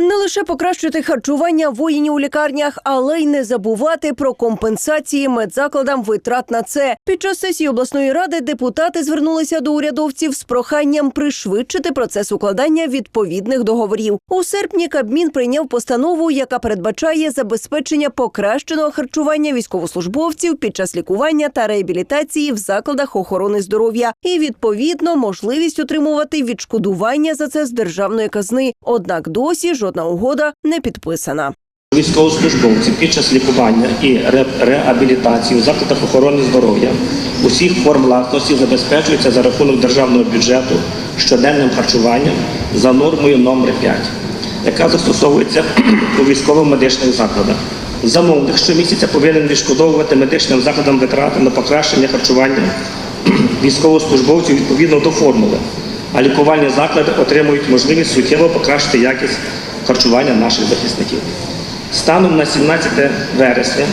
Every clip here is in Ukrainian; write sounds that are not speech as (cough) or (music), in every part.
Не лише покращити харчування воїнів у лікарнях, але й не забувати про компенсації медзакладам витрат на це. Під час сесії обласної ради депутати звернулися до урядовців з проханням пришвидшити процес укладання відповідних договорів. У серпні Кабмін прийняв постанову, яка передбачає забезпечення покращеного харчування військовослужбовців під час лікування та реабілітації в закладах охорони здоров'я і відповідно можливість отримувати відшкодування за це з державної казни. Однак досі жодна угода не підписана. Військовослужбовці під час лікування і реабілітації у закладах охорони здоров'я усіх форм власності забезпечуються за рахунок державного бюджету щоденним харчуванням за нормою номер 5, яка застосовується (clears throat) у військово-медичних закладах. Замовник щомісяця повинен відшкодовувати медичним закладам витрати на покращення харчування (clears throat) військовослужбовців відповідно до формули, а лікувальні заклади отримують можливість суттєво покращити якість харчування наших захисників. Станом на 17 вересня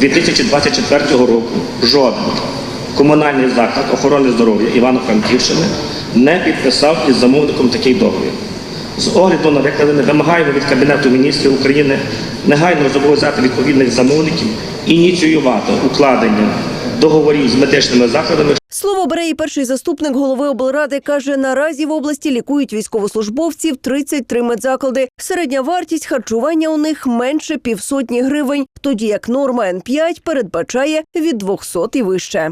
2024 року жоден комунальний заклад охорони здоров'я Івано-Франківщини не підписав із замовником такий договір. З огляду на викладене вимагаємо від Кабінету міністрів України негайно зобов'язати відповідних замовників ініціювати укладення договорів з медичними закладами Слово бере і перший заступник голови облради. каже, наразі в області лікують військовослужбовців 33 медзаклади. Середня вартість харчування у них менше півсотні гривень, тоді як норма Н5 передбачає від 200 і вище.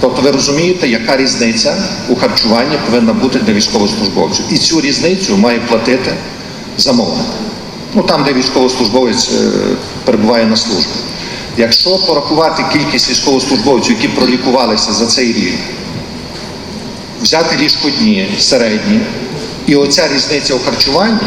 Тобто ви розумієте, яка різниця у харчуванні повинна бути для військовослужбовців. І цю різницю має платити замовник. Ну там, де військовослужбовець е, перебуває на службі. Якщо порахувати кількість військовослужбовців, які пролікувалися за цей рік, взяти ліжко дні середні, і оця різниця у харчуванні,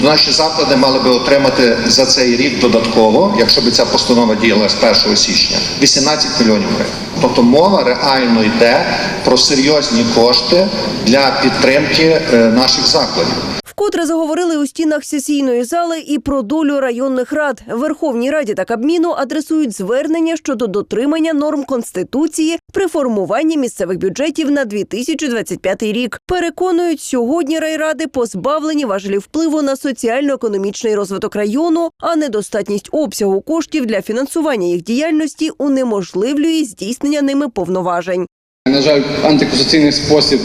то наші заклади мали би отримати за цей рік додатково, якщо б ця постанова діяла з 1 січня, 18 мільйонів гривень. Тобто мова реально йде про серйозні кошти для підтримки е, наших закладів. Вкотре заговорили у стінах сесійної зали і про долю районних рад. Верховній Раді та Кабміну адресують звернення щодо дотримання норм конституції при формуванні місцевих бюджетів на 2025 рік. Переконують, сьогодні райради позбавлені важелів впливу на соціально-економічний розвиток району, а недостатність обсягу коштів для фінансування їх діяльності унеможливлює здійснення ними повноважень. На жаль, антиконституційний спосіб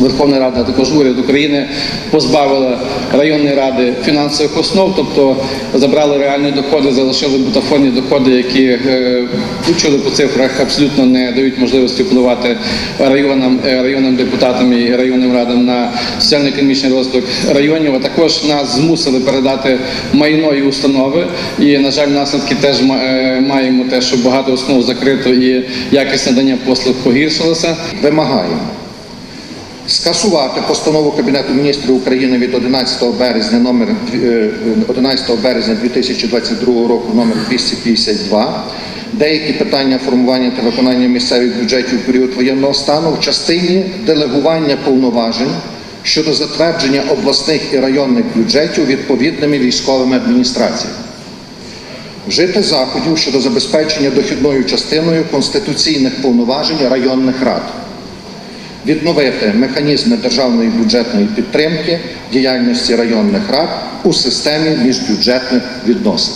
Верховна Рада, а також уряд України позбавила районні ради фінансових основ, тобто забрали реальні доходи, залишили бутафорні доходи, які е, ви чули по цифрах, абсолютно не дають можливості впливати районам, е, районним депутатам і районним радам на соціально-економічний розвиток районів. А також нас змусили передати майно і установи. І на жаль, наслідки теж е, маємо те, що багато установ закрито і якість надання послуг погіршилася. Вимагаємо скасувати постанову Кабінету міністрів України від 11 березня номер е, 11 березня 2022 року номер 252 деякі питання формування та виконання місцевих бюджетів у період воєнного стану в частині делегування повноважень щодо затвердження обласних і районних бюджетів відповідними військовими адміністраціями. Вжити заходів щодо забезпечення дохідною частиною конституційних повноважень районних рад відновити механізми державної бюджетної підтримки діяльності районних рад у системі міжбюджетних відносин.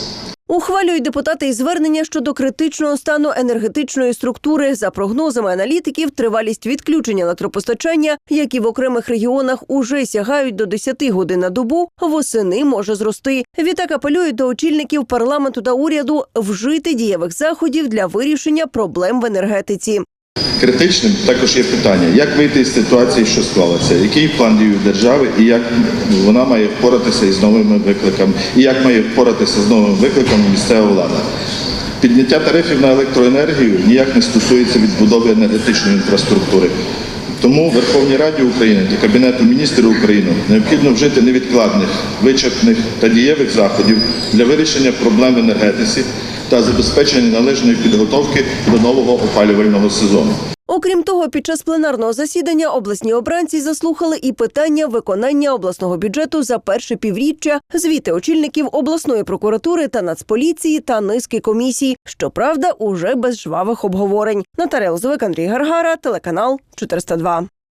Ухвалюють депутати і звернення щодо критичного стану енергетичної структури. За прогнозами аналітиків, тривалість відключення електропостачання, які в окремих регіонах уже сягають до 10 годин на добу, восени може зрости. Відтак апелюють до очільників парламенту та уряду вжити дієвих заходів для вирішення проблем в енергетиці. Критичним також є питання, як вийти з ситуації, що склалася, який план дій у держави і як вона має впоратися із новими викликами, і як має впоратися з новими викликами місцева влада. Підняття тарифів на електроенергію ніяк не стосується відбудови енергетичної інфраструктури. Тому Верховній Раді України та Кабінету міністрів України необхідно вжити невідкладних, вичерпних та дієвих заходів для вирішення проблем в енергетиці та забезпечення належної підготовки до нового опалювального сезону. Окрім того, під час пленарного засідання обласні обранці заслухали і питання виконання обласного бюджету за перше півріччя, звіти очільників обласної прокуратури та нацполіції та низки комісій. Щоправда, уже без жвавих обговорень. Наталя Лозовик, Андрій Гаргара, телеканал 402.